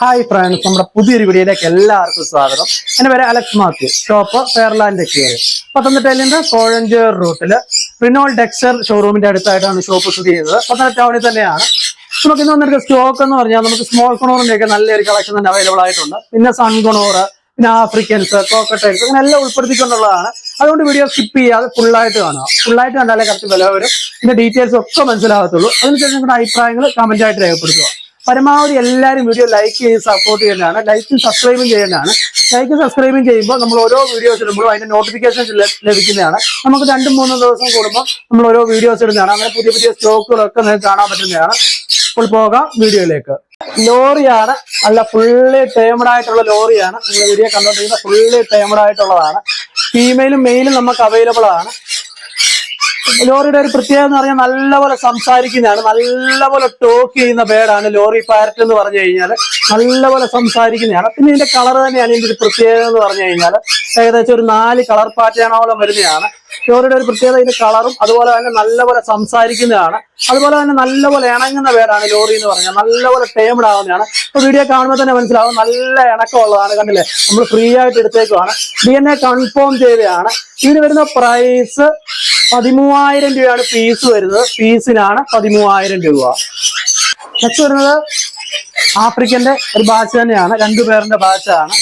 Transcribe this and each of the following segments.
Hi friends നമ്മുടെ പുതിയൊരു വീഡിയോയിലേക്ക് എല്ലാവർക്കും സ്വാഗതം. എന്റെ പേര് Alex Mathew shop Fairland care പത്തനംതിട്ടയിൽ നിന്ന് കോഴഞ്ചേർ റൂട്ടിൽ റിനോൾ ഡെക്സർ ഷോറൂമിന്റെ അടുത്തായിട്ടാണ് ഷോപ്പ് സ്ഥിതി ചെയ്യുന്നത്. പത്തനംതിട്ട ടൗണിൽ തന്നെയാണ്. നമുക്ക് ഇന്ന് വന്നിട്ട് സ്റ്റോക്ക് എന്ന് പറഞ്ഞാൽ നമുക്ക് സ്മോൾ കൊണോറിന്റെ ഒക്കെ നല്ലൊരു കളക്ഷൻ തന്നെ അവൈലബിൾ ആയിട്ടുണ്ട്. പിന്നെ സൺ കൊണോറ് പിന്നെ ആഫ്രിക്കൻസ് കോക്കട്ടൈൽസ് അങ്ങനെ എല്ലാം ഉൾപ്പെടുത്തിക്കൊണ്ടുള്ളതാണ്. അതുകൊണ്ട് വീഡിയോ സ്കിപ്പ് ചെയ്യാതെ ഫുള്ളായിട്ട് കാണുക. ഫുള്ളായിട്ട് കണ്ടാലേ കറക്റ്റ് വില വരും. ഇതിന്റെ ഡീറ്റെയിൽസ് ഒക്കെ മനസ്സിലാകത്തുള്ളൂ. അതിനുശേഷം നിങ്ങളുടെ അഭിപ്രായങ്ങൾ ആയിട്ട് രേഖപ്പെടുത്തുക. പരമാവധി എല്ലാവരും വീഡിയോ ലൈക്ക് ചെയ്ത് സപ്പോർട്ട് ചെയ്യേണ്ടതാണ്. ലൈക്കും സബ്സ്ക്രൈബും ചെയ്യേണ്ടതാണ്. ലൈക്കും സബ്സ്ക്രൈബും ചെയ്യുമ്പോൾ നമ്മൾ ഓരോ വീഡിയോസ് ഇടുമ്പോഴും അതിന്റെ നോട്ടിഫിക്കേഷൻ ലഭിക്കുന്നതാണ്. നമുക്ക് രണ്ടും മൂന്നും ദിവസം കൂടുമ്പോൾ നമ്മൾ ഓരോ വീഡിയോസ് ഇടുന്നതാണ്. അങ്ങനെ പുതിയ പുതിയ സ്റ്റോക്കുകളൊക്കെ നിങ്ങൾക്ക് കാണാൻ പറ്റുന്നതാണ്. ഇപ്പോൾ പോകാം വീഡിയോയിലേക്ക്. ലോറിയാണ്. അല്ല ഫുള്ളി ടേമഡ് ആയിട്ടുള്ള ലോറിയാണ്. നിങ്ങൾ വീഡിയോ കണ്ടോണ്ടിരിക്കുന്നത് ഫുള്ളി ടേമഡ് ആയിട്ടുള്ളതാണ്. ഫീമെയിലും മെയിലും നമുക്ക് അവൈലബിൾ ആണ്. ലോറിയുടെ ഒരു പ്രത്യേകത എന്ന് പറഞ്ഞാൽ നല്ലപോലെ സംസാരിക്കുന്നതാണ്. നല്ലപോലെ ടോക്ക് ചെയ്യുന്ന ബേഡാണ് ലോറി പാരറ്റ് എന്ന് പറഞ്ഞു കഴിഞ്ഞാൽ നല്ലപോലെ സംസാരിക്കുന്നതാണ്. പിന്നെ ഇതിന്റെ കളർ തന്നെയാണ് ഇതിന്റെ ഒരു പ്രത്യേകത എന്ന് പറഞ്ഞു കഴിഞ്ഞാൽ ഏകദേശം ഒരു നാല് കളർ പാറ്റേണോളം വരുന്നതാണ്. ലോറിയുടെ ഒരു പ്രത്യേകത ഇതിന്റെ കളറും അതുപോലെ തന്നെ നല്ലപോലെ സംസാരിക്കുന്നതാണ്. അതുപോലെ തന്നെ നല്ലപോലെ ഇണങ്ങുന്ന പേരാണ് ലോറി എന്ന് പറഞ്ഞാൽ. നല്ലപോലെ ടേമഡ് ആവുന്നതാണ്. ഇപ്പൊ വീഡിയോ കാണുമ്പോൾ തന്നെ മനസ്സിലാവും നല്ല ഇണക്കമുള്ളതാണ്. കണ്ടില്ലേ? നമ്മൾ ഫ്രീ ആയിട്ട് എടുത്തേക്കുവാണ്. ഡി എൻ എ കൺഫേം ചെയ്തതാണ്. ഇതിന് വരുന്ന പ്രൈസ് പതിമൂവായിരം രൂപയാണ് ഫീസ് വരുന്നത്. ഫീസിനാണ് പതിമൂവായിരം രൂപ. നെക്സ്റ്റ് വരുന്നത് ആഫ്രിക്കന്റെ ഒരു ഭാഷ തന്നെയാണ്. രണ്ടു പേരുടെ ബാച്ചാണ്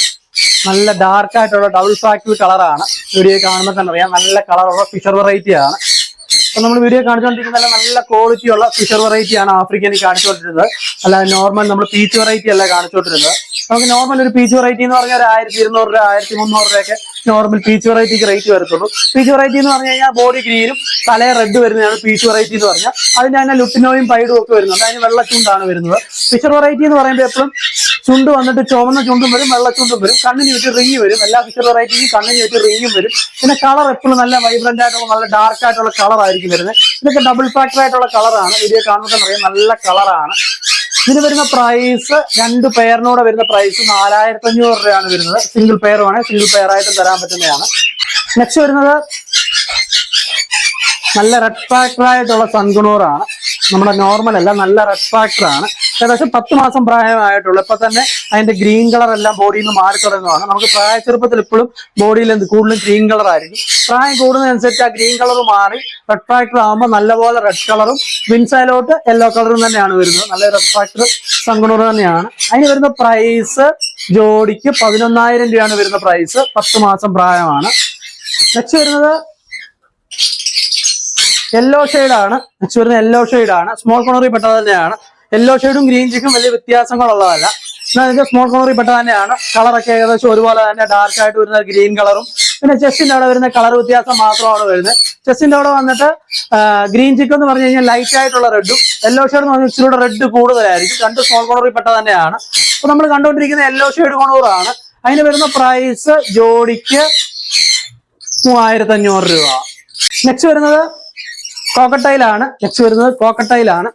നല്ല ഡാർക്ക് ആയിട്ടുള്ള ഡബിൾ ഫാക്ടറി കളറാണ് വീഡിയോ കാണുമ്പോൾ തന്നെ അറിയാം. നല്ല കളറുള്ള ഫിഷർ വെറൈറ്റി ആണ്. അപ്പൊ നമ്മൾ വീഡിയോ കാണിച്ചുകൊണ്ടിരിക്കുന്ന നല്ല ക്വാളിറ്റി ഉള്ള ഫിഷർ വെറൈറ്റി ആണ് ആഫ്രിക്കനിൽ കാണിച്ചുകൊണ്ടിരുന്നത് അല്ലാതെ നോർമൽ നമ്മൾ പീച്ച് വെറൈറ്റി അല്ല കാണിച്ചുകൊണ്ടിരുന്നത് നമുക്ക് നോർമൽ ഒരു പീച്ച് വെറൈറ്റി എന്ന് പറഞ്ഞാൽ ഒരു ആയിരത്തി ഇരുന്നൂറ് രൂപ ആയിരത്തി മുന്നൂറ് രൂപയൊക്കെ നോർമൽ പീച്ച് വെറൈറ്റിക്ക് റേറ്റ് വരത്തുള്ളൂ. പീച്ച് വെറൈറ്റി എന്ന് പറഞ്ഞു കഴിഞ്ഞാൽ ബോഡി ഗ്രീനും തലയെ റെഡ് വരുന്നതാണ് പീച്ച് വെറൈറ്റി എന്ന് പറഞ്ഞാൽ. അതിന് തന്നെ ലുട്ടിനോയും പൈഡും ഒക്കെ വരുന്നുണ്ട്. അതിന് വെള്ള ചുണ്ടാണ് വരുന്നത്. ഫിഷർ വെറൈറ്റി എന്ന് പറയുമ്പോൾ എപ്പോഴും ചുണ്ട് വന്നിട്ട് ചുവന്ന ചുണ്ടും വരും വെള്ള ചുണ്ടും വരും. കണ്ണിന് ചുറ്റും റിങ് വരും. എല്ലാ ഫിഷർ വെറൈറ്റിക്കും കണ്ണിന് വെച്ച് റിങ്ങും വരും. പിന്നെ കളർ എപ്പോഴും നല്ല വൈബ്രന്റ് ആയിട്ടുള്ള നല്ല ഡാർക്ക് ആയിട്ടുള്ള കളർ ആയിരിക്കും വരുന്നത്. ഇതൊക്കെ ഡബിൾ ഫാക്ടർ ആയിട്ടുള്ള കളറാണ് വീഡിയോ കാണുമ്പോൾ അറിയാം നല്ല കളറാണ് ഇതിന് വരുന്ന പ്രൈസ് രണ്ട് പെയറിനോടെ വരുന്ന പ്രൈസ് നാലായിരത്തി അഞ്ഞൂറ് രൂപയാണ് വരുന്നത്. സിംഗിൾ പെയറുമാണ് സിംഗിൾ പെയർ ആയിട്ട് തരാൻ പറ്റുന്നതാണ്. നെക്സ്റ്റ് വരുന്നത് നല്ല റെഡ് ഫാക്ടർ ആയിട്ടുള്ള സൺകുണൂറാണ് നമ്മുടെ നോർമൽ അല്ല നല്ല റെഡ് ഫാക്ടർ ആണ്. ഏകദേശം പത്ത് മാസം പ്രായമായിട്ടുള്ളൂ. ഇപ്പൊ തന്നെ അതിന്റെ ഗ്രീൻ കളർ എല്ലാം ബോഡിയിൽ നിന്ന് മാറി തുടങ്ങുകയാണ് നമുക്ക് പ്രായ ചെറുപ്പത്തിൽ ഇപ്പോഴും ബോഡിയിൽ എന്ത് കൂടുതലും ഗ്രീൻ കളർ ആയിരിക്കും. പ്രായം കൂടുന്നതനുസരിച്ച് ആ ഗ്രീൻ കളർ മാറി റെഡ് ഫ്രാക്ടർ ആകുമ്പോൾ നല്ലപോലെ റെഡ് കളറും വിൻസൈലോട്ട് യെല്ലോ കളറും തന്നെയാണ് വരുന്നത്. നല്ല റെഡ് ഫ്രാക്ടർ സംഗണൂർ തന്നെയാണ്. അതിന് വരുന്ന പ്രൈസ് ജോഡിക്ക് പതിനൊന്നായിരം രൂപയാണ് വരുന്ന പ്രൈസ് പത്ത് മാസം പ്രായമാണ്. നെക്സ്റ്റ് വരുന്നത് യെല്ലോ ആണ്. നെക്സ്റ്റ് വരുന്ന യെല്ലോ ആണ്. സ്മോൾ കോണറിൽ പെട്ടത് തന്നെയാണ്. യെല്ലോ ഷെയ്ഡും ഗ്രീൻ ചിക്കും വലിയ വ്യത്യാസങ്ങളുള്ളതല്ല. എന്നാൽ ഇതിന്റെ സ്മോൾ കളറിൽ പെട്ട തന്നെയാണ്. കളറൊക്കെ ഏകദേശം ഒരുപോലെ തന്നെ ഡാർക്ക് ആയിട്ട് വരുന്ന ഗ്രീൻ കളറും പിന്നെ ചെസ്റ്റിന്റെ അവിടെ വരുന്ന കളർ വ്യത്യാസം മാത്രമാണ് വരുന്നത്. ചെസ്റ്റിന്റെ അവിടെ വന്നിട്ട് ഗ്രീൻ ചിക്ക് എന്ന് പറഞ്ഞു കഴിഞ്ഞാൽ ലൈറ്റ് ആയിട്ടുള്ള റെഡും യെല്ലോ ഷെയ്ഡ് എന്ന് പറഞ്ഞാൽ ഇച്ചിരി റെഡ് കൂടുതലായിരിക്കും. രണ്ട് സ്മോൾ കളറിൽ പെട്ട തന്നെയാണ്. അപ്പൊ നമ്മൾ കണ്ടുകൊണ്ടിരിക്കുന്ന യെല്ലോ ഷെയ്ഡ് കോണൂറാണ്. അതിന് വരുന്ന പ്രൈസ് ജോഡിക്ക് മൂവായിരത്തി അഞ്ഞൂറ് രൂപ. നെക്സ്റ്റ് വരുന്നത് കോക്കട്ടൈലാണ് നെക്സ്റ്റ് വരുന്നത് കോക്കട്ടൈലാണ്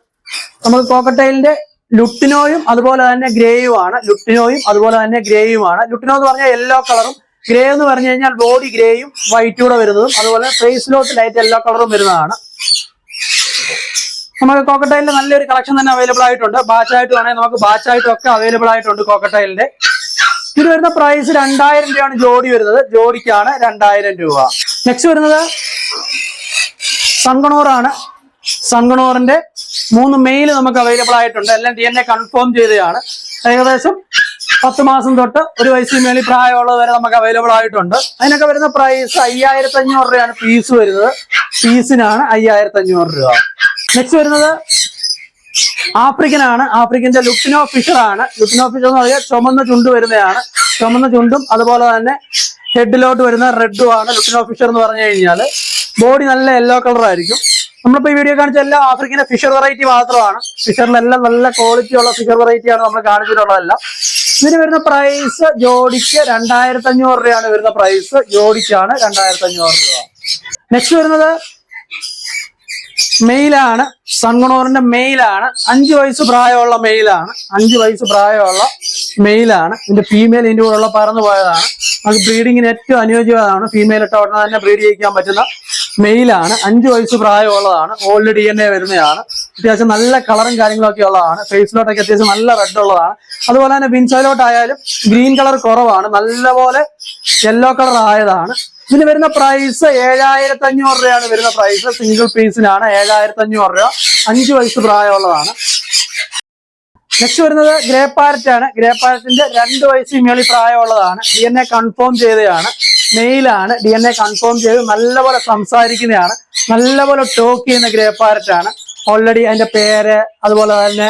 നമുക്ക് കോക്കട്ടൈലിന്റെ ലുട്ടിനോയും അതുപോലെ തന്നെ ഗ്രേയുമാണ് ലുട്ടിനോയും അതുപോലെ തന്നെ ഗ്രേയുമാണ് ലുട്ടിനോ എന്ന് പറഞ്ഞാൽ യെല്ലോ കളറും ഗ്രേ എന്ന് പറഞ്ഞു കഴിഞ്ഞാൽ ബോഡി ഗ്രേയും വൈറ്റ് കൂടെ വരുന്നതും അതുപോലെ ഫേസിലോട്ട് ലൈറ്റ് യെല്ലോ കളറും വരുന്നതാണ്. നമുക്ക് കോക്കട്ടൈലിന്റെ നല്ലൊരു കളക്ഷൻ തന്നെ അവൈലബിൾ ആയിട്ടുണ്ട്. ബാച്ച് ആയിട്ട് വേണമെങ്കിൽ നമുക്ക് ബാച്ച് ആയിട്ടും ഒക്കെ അവൈലബിൾ ആയിട്ടുണ്ട് കോക്കട്ടൈലിന്റെ ഇത് വരുന്ന പ്രൈസ് രണ്ടായിരം രൂപയാണ് ജോഡി വരുന്നത്. ജോഡിക്കാണ് രണ്ടായിരം രൂപ. നെക്സ്റ്റ് വരുന്നത് സൺകണോറാണ് സൺകണോറിന്റെ മൂന്ന് മെയിൽ നമുക്ക് അവൈലബിൾ ആയിട്ടുണ്ട്. എല്ലാം ഡി എൻ എ കൺഫേം ചെയ്തതാണ്. ഏകദേശം പത്ത് മാസം തൊട്ട് ഒരു വയസ്സിൽ മേളിൽ പ്രായമുള്ളത് വരെ നമുക്ക് അവൈലബിൾ ആയിട്ടുണ്ട്. അതിനൊക്കെ വരുന്ന പ്രൈസ് അയ്യായിരത്തി അഞ്ഞൂറ് രൂപയാണ് പീസ് വരുന്നത്. പീസിനാണ് അയ്യായിരത്തി അഞ്ഞൂറ് രൂപ. നെക്സ്റ്റ് വരുന്നത് ആഫ്രിക്കനാണ്. ആഫ്രിക്കന്റെ ലുക്കിനോ ഫിഷർ ആണ്. ലുക്കിനോ ഫിഷർ എന്ന് പറയുക ചുമന്ന ചുണ്ട് വരുന്നതാണ്. ചുമന്ന ചുണ്ടും അതുപോലെ തന്നെ ഹെഡിലോട്ട് വരുന്ന റെഡും ആണ് ലുക്കിനോ ഫിഷർ എന്ന് പറഞ്ഞു കഴിഞ്ഞാൽ ബോഡി നല്ല യെല്ലോ കളർ ആയിരിക്കും. നമ്മളിപ്പോ ഈ വീഡിയോ കാണിച്ച എല്ലാ ആഫ്രിക്കൻ ഫിഷർ വെറൈറ്റി മാത്രമാണ്. ഫിഷറിലെല്ലാം നല്ല ക്വാളിറ്റി ഉള്ള ഫിഷർ വെറൈറ്റി ആണ് നമ്മൾ കാണിച്ചിട്ടുള്ളതെല്ലാം. ഇതിന് വരുന്ന പ്രൈസ് ജോഡിക്ക് രണ്ടായിരത്തി അഞ്ഞൂറ് രൂപയാണ് വരുന്ന പ്രൈസ് ജോഡിക്കാണ് രണ്ടായിരത്തി അഞ്ഞൂറ് രൂപ. നെക്സ്റ്റ് വരുന്നത് മെയിലാണ് സൺഗണോറിന്റെ മെയിലാണ് അഞ്ച് വയസ്സ് പ്രായമുള്ള മെയിലാണ് അഞ്ച് വയസ്സ് പ്രായമുള്ള മെയിലാണ് ഇതിന്റെ ഫീമെയിൽ ഇതിന്റെ ഉള്ള പറന്നു പോയതാണ്. അത് ബ്രീഡിങ്ങിന് ഏറ്റവും അനുയോജ്യമാണ്. ഫീമെയിൽ ഇട്ട ഉടനെ തന്നെ ബ്രീഡ് ചെയ്യിക്കാൻ പറ്റുന്ന മെയിലാണ്. അഞ്ച് വയസ്സ് പ്രായമുള്ളതാണ്. ഓൾഡ് ഡി എൻ എ വരുന്നതാണ്. അത്യാവശ്യം നല്ല കളറും കാര്യങ്ങളൊക്കെ ഉള്ളതാണ്. ഫേസിലോട്ടൊക്കെ അത്യാവശ്യം നല്ല റെഡ് ഉള്ളതാണ്. അതുപോലെ തന്നെ ബിൻസൈലോട്ടായാലും ഗ്രീൻ കളർ കുറവാണ്. നല്ലപോലെ യെല്ലോ കളർ ആയതാണ്. ഇതിന് വരുന്ന പ്രൈസ് ഏഴായിരത്തി അഞ്ഞൂറ് രൂപയാണ് വരുന്ന പ്രൈസ് സിംഗിൾ പീസിനാണ് ഏഴായിരത്തി അഞ്ഞൂറ് രൂപ. അഞ്ച് വയസ്സ് പ്രായമുള്ളതാണ്. നെക്സ്റ്റ് വരുന്നത് ഗ്രേ പാരറ്റ് ആണ്. ഗ്രേ പാരറ്റിന്റെ രണ്ട് വയസ്സ് മേളി പ്രായമുള്ളതാണ്. ഡി എൻ എ കൺഫേം ചെയ്തതാണ്. മെയിലാണ് ഡി എൻ എ കൺഫേം ചെയ്ത് നല്ലപോലെ സംസാരിക്കുന്നതാണ് നല്ലപോലെ ടോക്ക് ചെയ്യുന്ന ഗ്രേ പാരറ്റ് ആണ് ഓൾറെഡി അതിന്റെ പേര് അതുപോലെ തന്നെ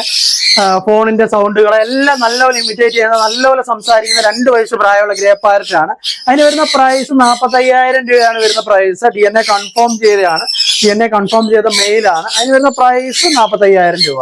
ഫോണിന്റെ സൗണ്ടുകൾ എല്ലാം നല്ലപോലെ ഇമിറ്റേറ്റ് ചെയ്യുന്ന നല്ലപോലെ സംസാരിക്കുന്ന രണ്ട് വയസ്സ് പ്രായമുള്ള ഗ്രേ പാരറ്റ് ആണ് അതിന് വരുന്ന പ്രൈസ് നാൽപ്പത്തയ്യായിരം രൂപയാണ് വരുന്ന price D N A confirm ചെയ്തതാണ്. ഡി എൻ എ കൺഫേം ചെയ്ത മെയിലാണ് അതിന് വരുന്ന പ്രൈസ് നാൽപ്പത്തയ്യായിരം രൂപ.